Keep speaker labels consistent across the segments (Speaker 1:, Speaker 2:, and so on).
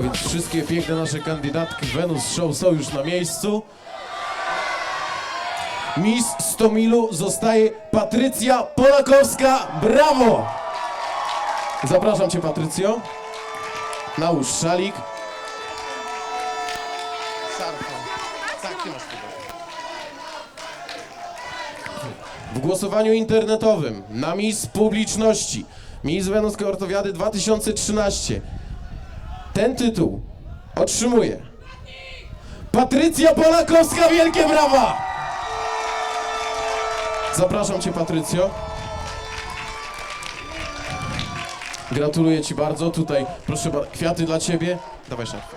Speaker 1: Więc wszystkie piękne nasze kandydatki Venus Show są już na miejscu. Miss Stomilu zostaje Patrycja Polakowska. Brawo! Zapraszam Cię, Patrycjo. Nałóż szalik. W głosowaniu internetowym na Miss Publiczności Miss Venus Kortowiady 2013 ten tytuł otrzymuje Patrycja Polakowska, wielkie brawa! Zapraszam Cię, Patrycjo. Gratuluję Ci bardzo. Tutaj, proszę kwiaty dla Ciebie. Dawaj szafę.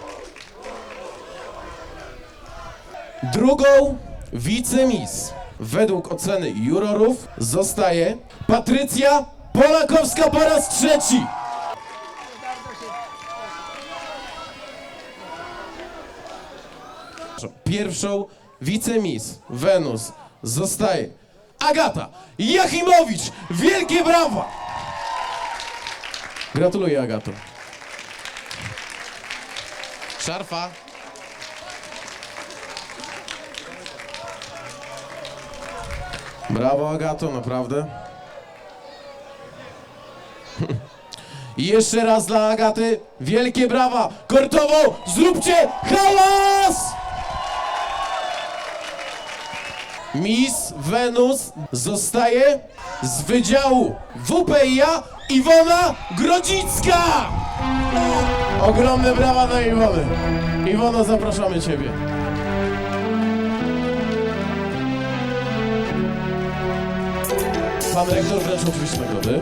Speaker 1: Drugą wicemis według oceny jurorów zostaje Patrycja Polakowska po raz trzeci. Pierwszą wicemis Wenus zostaje Agata Jachimowicz. Wielkie brawa! Gratuluję Agato. Szarfa. Brawo Agato, naprawdę. I jeszcze raz dla Agaty wielkie brawa! Kortowo, zróbcie hałas! Miss Venus zostaje z Wydziału WPIA Iwona Grodzicka! Ogromne brawa dla Iwony. Iwono, zapraszamy Ciebie. Pan rektor wręcz oczywiście nagrody.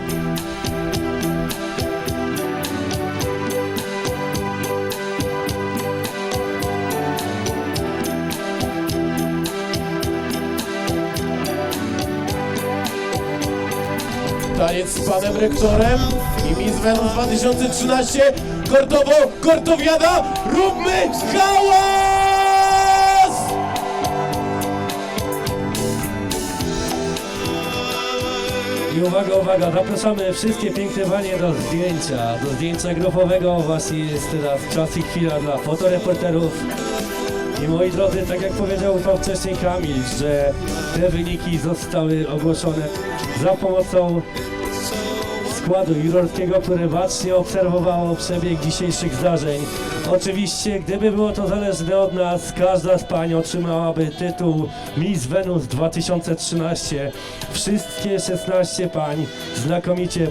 Speaker 1: Taniec z panem rektorem i Miss Venus 2013 Kortowo, Kortowiada, róbmy hałas!
Speaker 2: I uwaga, uwaga, zapraszamy wszystkie piękne panie do zdjęcia, do zdjęcia grupowego. Właśnie jest teraz czas i chwila dla fotoreporterów. I moi drodzy, tak jak powiedział to wcześniej Kamil, że te wyniki zostały ogłoszone za pomocą składu jurorskiego, które bacznie obserwowało przebieg dzisiejszych zdarzeń. Oczywiście, gdyby było to zależne od nas, każda z pań otrzymałaby tytuł Miss Venus 2013. Wszystkie 16 pań znakomicie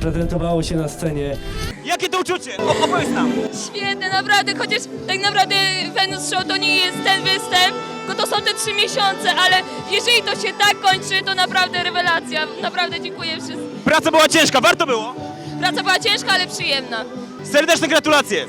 Speaker 2: prezentowało się na scenie.
Speaker 3: Jakie to uczucie? O, opowiedz nam.
Speaker 4: Świetne, naprawdę, chociaż tak naprawdę Venus Show to nie jest ten występ, tylko to są te trzy miesiące, ale jeżeli to się tak kończy, to naprawdę rewelacja. Naprawdę dziękuję wszystkim.
Speaker 3: Praca była ciężka, warto było.
Speaker 4: Praca była ciężka, ale przyjemna.
Speaker 3: Serdeczne gratulacje.